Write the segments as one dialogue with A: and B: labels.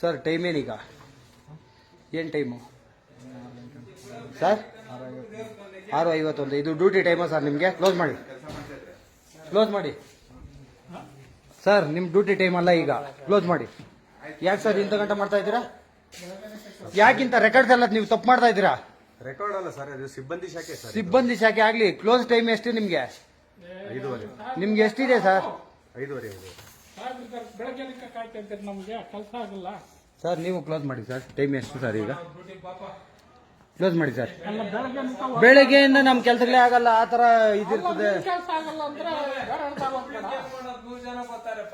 A: Sir time ಏನೀಗ? ಏನು time sir? ಆರು ಐವತ್ತೊಂದು. ಇದು ಡ್ಯೂಟಿ ಟೈಮಾ ಸರ್ ನಿಮಗೆ? ಕ್ಲೋಸ್ ಮಾಡಿ. ಕ್ಲೋಸ್ ಮಾಡಿ. ಸರ್ ನಿಮ್ಮ ಡ್ಯೂಟಿ ಟೈಮ್ ಅಲ್ಲ ಈಗ. ಕ್ಲೋಸ್ ಮಾಡಿ. ಯಾಕೆ ಸರ್ ಇಂಥ ಗಂಟೆ ಮಾಡ್ತಾ ಇದ್ದೀರಾ? ಯಾಕಿಂತ ರೆಕಾರ್ಡ್ಸ್ ಎಲ್ಲ ನೀವು ತಪ್ಪು ಮಾಡ್ತಾ ಇದ್ದೀರಾ?
B: ರೆಕಾರ್ಡ್ ಅಲ್ಲ ಸರ್ ಅದು ಸಿಬ್ಬಂದಿ ಶಾಖೆ ಸರ್
A: ಸಿಬ್ಬಂದಿ ಶಾಖೆ ಆಗಲಿ. ಕ್ಲೋಸ್ ಟೈಮ್ ಎಷ್ಟು ನಿಮಗೆ?
B: ಐದೂವರೆ.
A: ನಿಮ್ಗೆ ಎಷ್ಟಿದೆ ಸರ್?
B: ಐದೂವರೆ. ಐದೂವರೆ
C: ಬೆಳಗ್ಗೆ ಕಾಯ್ತಾ ಇದ್ದೀರಿ ನಮಗೆ? ಕೆಲಸ ಆಗಲ್ಲ.
A: ಸರ್ ನೀವು ಕ್ಲೋಸ್ ಮಾಡಿ ಸರ್. ಟೈಮ್ ಎಷ್ಟು ಸರ್ ಈಗ? ಕ್ಲೋಸ್ ಮಾಡಿ ಸರ್.
C: ಅಲ್ಲ ಬೆಳಗ್ಗೆ ನಿಂತ
A: ಬೆಳಗ್ಗೆಯಿಂದ ನಮ್ಮ ಕೆಲ್ಸಗಳೇ ಆಗಲ್ಲ ಆ ಥರ ಇದಿರ್ತದೆ
C: ಕೆಲಸ ಆಗಲ್ಲ ಅಂದ್ರೆ ಬೇರೆ ಹೇಳ್ತಾ ಹೋಗ್ಬೇಡ.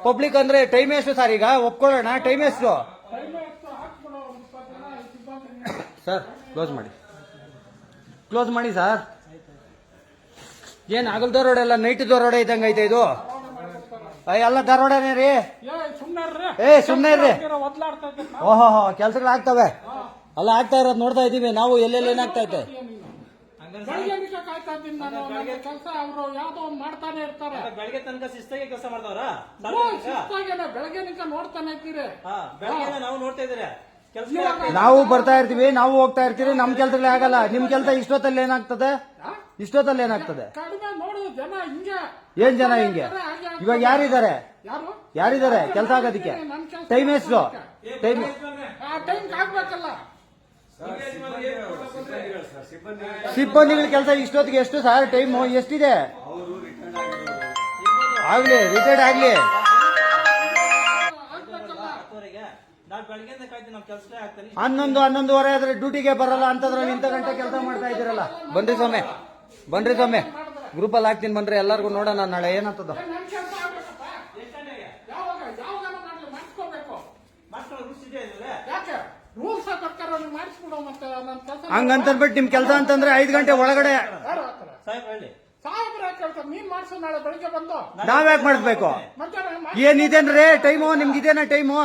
A: ಪಬ್ಲಿಕ್ ಅಂದ್ರೆ ಟೈಮ್ ಎಷ್ಟು ಸರ್ ಈಗ? ಒಪ್ಕೊಳ್ಳೋಣ ಟೈಮ್ ಎಷ್ಟು?
C: ಟೈಮ್ ಎಷ್ಟು? ಹಾಕ್ಬಿಡೋ ಒಂದು ಇಪ್ಪತ್ತು ಜನ ಸಿಬ್ಬಂದಿ
A: ಸರ್ ಕ್ಲೋಸ್ ಮಾಡಿ. ಕ್ಲೋಸ್ ಮಾಡಿ ಸರ್. ಏನ್ ಆಗಲ್ದೋರೋಡೆಲ್ಲ ರೋಡ್ ಎಲ್ಲ ನೈಟ್ ರೋಡ್ ಇದಂಗೈತೆ ಐತೆ ಇದು? ಎಲ್ಲ ಧಾರವಾಡನೇ ರೀ.
C: ಏ ಸುಮ್ಮನೆ
A: ಇರ್ರಿ. ಓಹೋ ಕೆಲ್ಸಗಳು ಆಗ್ತವೆ. ಅಲ್ಲ ಆಗ್ತಾ ಇರೋದು ನೋಡ್ತಾ ಇದೀವಿ ನಾವು ಎಲ್ಲೆಲ್ಲಿ ಏನಾಗ್ತಾ ಇದೆ?
C: ಬೆಳಗ್ಗೆ ನಿಂತ ಕಾಯ್ತಾ ಇದ್ದೀನಿ ನಾನು. ಕೆಲಸ ಅವರು ಯಾವ್ದೋ ಒಂದು ಮಾಡ್ತಾನೆ ಇರ್ತಾರೆ.
D: ಬೆಳಗ್ಗೆ ತನಕ ಶಿಸ್ತಾಗಿ ಕೆಲಸ ಮಾಡ್ತಾವ್ರ
C: ಓ, ಶಿಸ್ತಾಗೇನೆ. ಬೆಳಗ್ಗೆ ನಿಂತ ನೋಡ್ತಾನೆ ಇದ್ದೀರಿ.
D: ಬೆಳಗ್ಗೆ ನಾವು ನೋಡ್ತಾ ಇದ್ದೀರಾ. ಕೆಲಸ
A: ನಾವು ಬರ್ತಾ ಇರ್ತೀವಿ. ನಾವು ಹೋಗ್ತಾ ಇರ್ತೀವಿ ನಮ್ ಕೆಲ್ಸಗಳೇ ಆಗಲ್ಲ. ನಿಮ್ ಕೆಲ್ಸ ಇಷ್ಟೊತ್ತಲ್ಲಿ ಏನಾಗ್ತದೆ? ಇಷ್ಟೊತ್ತಲ್ಲಿ ಏನಾಗ್ತದೆ?
C: ಕಡಿಮೆ ಜನ ಹಿಂಗೆ.
A: ಏನ್ ಜನ ಹಿಂಗೆ? ಇವಾಗ ಯಾರಿದ್ದಾರೆ?
C: ಯಾರು?
A: ಯಾರಿದ್ದಾರೆ? ಕೆಲಸ ಆಗೋದಿಕ್ಕೆ? ಟೈಮ್ ಎಷ್ಟು? ಟೈಮ್
C: ಆ ಟೈಮ್ ಆಗ್ಬೇಕಲ್ಲ
A: ಸಿಬ್ಬಂದಿಗಳ ಕೆಲಸ ಇಷ್ಟೊತ್ತಿಗೆ ಎಷ್ಟು ಸರ್? ಟೈಮ್ ಎಷ್ಟಿದೆ? ಆಗ್ಲಿ ರಿಟೈರ್ಡ್ ಆಗ್ಲಿ. ಹನ್ನೊಂದು ಹನ್ನೊಂದುವರೆ ಆದ್ರೆ ಡ್ಯೂಟಿಗೆ ಬರಲ್ಲ ಅಂತದ್ರಲ್ಲಿ ಇಂಥ ಗಂಟೆ ಕೆಲಸ ಮಾಡ್ತಾ ಇದ್ದೀರಲ್ಲ. ಬನ್ರಿ ಸ್ವಾಮಿ. ಬನ್ರಿ ಸ್ವಾಮಿ. ಗ್ರೂಪಲ್ಲಿ ಹಾಕ್ತೀನಿ ಬನ್ರಿ ಎಲ್ಲರಿಗೂ ನೋಡೋಣ ನಾಳೆ ಏನಂತದ ಹಂಗಂತನ್ಬಿಟ್ಟು ನಿಮ್ ಕೆಲಸ ಅಂತಂದ್ರೆ ಐದು ಗಂಟೆ ಒಳಗಡೆ ನಾವ್ಯಾಕೆ ಮಾಡಿಸ್ಬೇಕು? ಏನಿದೇನ್ರಿ ಟೈಮು ನಿಮ್ಗೆ ಇದೇನ ಟೈಮು?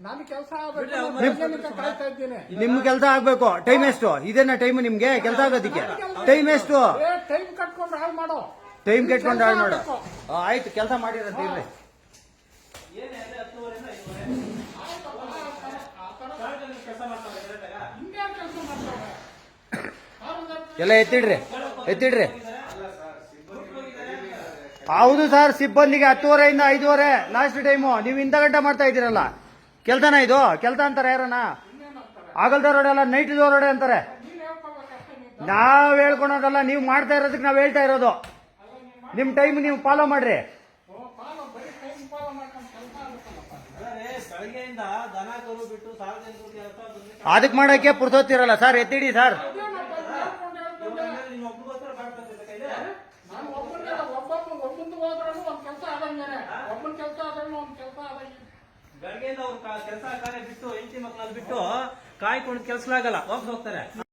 C: ನಾನು ಕೆಲಸ ಆಗ್ಬೇಕು ಬೆಳಗ್ಗೆ ಕಾಯ್ತಾ ಇದ್ದೀನಿ.
A: ನಿಮ್ ಕೆಲಸ ಆಗ್ಬೇಕು. ಟೈಮ್ ಎಷ್ಟು? ಇದೇನ ಟೈಮ್ ನಿಮ್ಗೆ? ಕೆಲಸ ಆಗೋದಿಕ್ಕೆ? ಟೈಮ್ ಎಷ್ಟು?
C: ಟೈಮ್ ಕಟ್ಕೊಂಡು ಹಾಳು ಮಾಡೋ.
A: ಟೈಮ್ ಕೆಟ್ಕೊಂಡು ಹಾಳು ಮಾಡು. ಆಯ್ತು ಕೆಲಸ ಮಾಡಿರಂತ ಇರ್ರಿ ಎಲ್ಲ ಎತ್ತಿಡ್ರಿ ಎತ್ತಿಡ್ರಿ. ಹೌದು ಸರ್ ಸಿಬ್ಬಂದಿಗೆ ಹತ್ತುವರೆಯಿಂದ ಐದುವರೆ ಲಾಸ್ಟ್ ಟೈಮು ನೀವು ಇಂಥ ಗಂಟೆ ಮಾಡ್ತಾ ಇದ್ದೀರಲ್ಲ. ಕೆಲ್ಸನ ಇದು? ಕೆಲ್ತ ಅಂತಾರೆ ಯಾರನ್ನ? ಆಗಲ್ದ ರೋಡೆ ಅಲ್ಲ ನೈಟ್ ರೋಡೆ ಅಂತಾರೆ. ನಾವ್ ಹೇಳ್ಕೊಳೋದಲ್ಲ, ನೀವು ಮಾಡ್ತಾ ಇರೋದಕ್ಕೆ ನಾವು ಹೇಳ್ತಾ ಇರೋದು. ನಿಮ್ ಟೈಮ್ ನೀವು ಫಾಲೋ ಮಾಡ್ರಿ. ಅದಕ್ಕೆ ಮಾಡಕ್ಕೆ ಪುರ್ಸೋತಿರಲ್ಲ ಸರ್, ಎತ್ತಿಡಿ ಸರ್
D: ನೀನು ಒಬ್ಬರಿಗೋಸ್ಕರ ಮಾಡ್ಕೊತಿದ್ದ ಕೈಲಿ
C: ನಾನು ಒಬ್ಬನಿಗೆ ಒಬ್ಬೊಬ್ಬ ಒಬ್ಬಂದು ಹೋದ್ರೂ ಒಂದ್ ಕೆಲಸ ಆದಂಗೆ ಒಬ್ಬನ ಕೆಲಸ ಆದ್ರೂ ಒಂದ್ ಕೆಲಸ ಆದಂಗೆ
D: ಬೆಳಗ್ಗೆಯಿಂದ ಅವ್ರು ಕೆಲಸ ಕಾರ್ಯ ಬಿಟ್ಟು ಹೆಂಡತಿ ಮಕ್ಕಳಲ್ಲಿ ಬಿಟ್ಟು ಕಾಯ್ಕೊಂಡು ಕೆಲಸ ಆಗಲ್ಲ ವಾಪಸ್ ಹೋಗ್ತಾರೆ.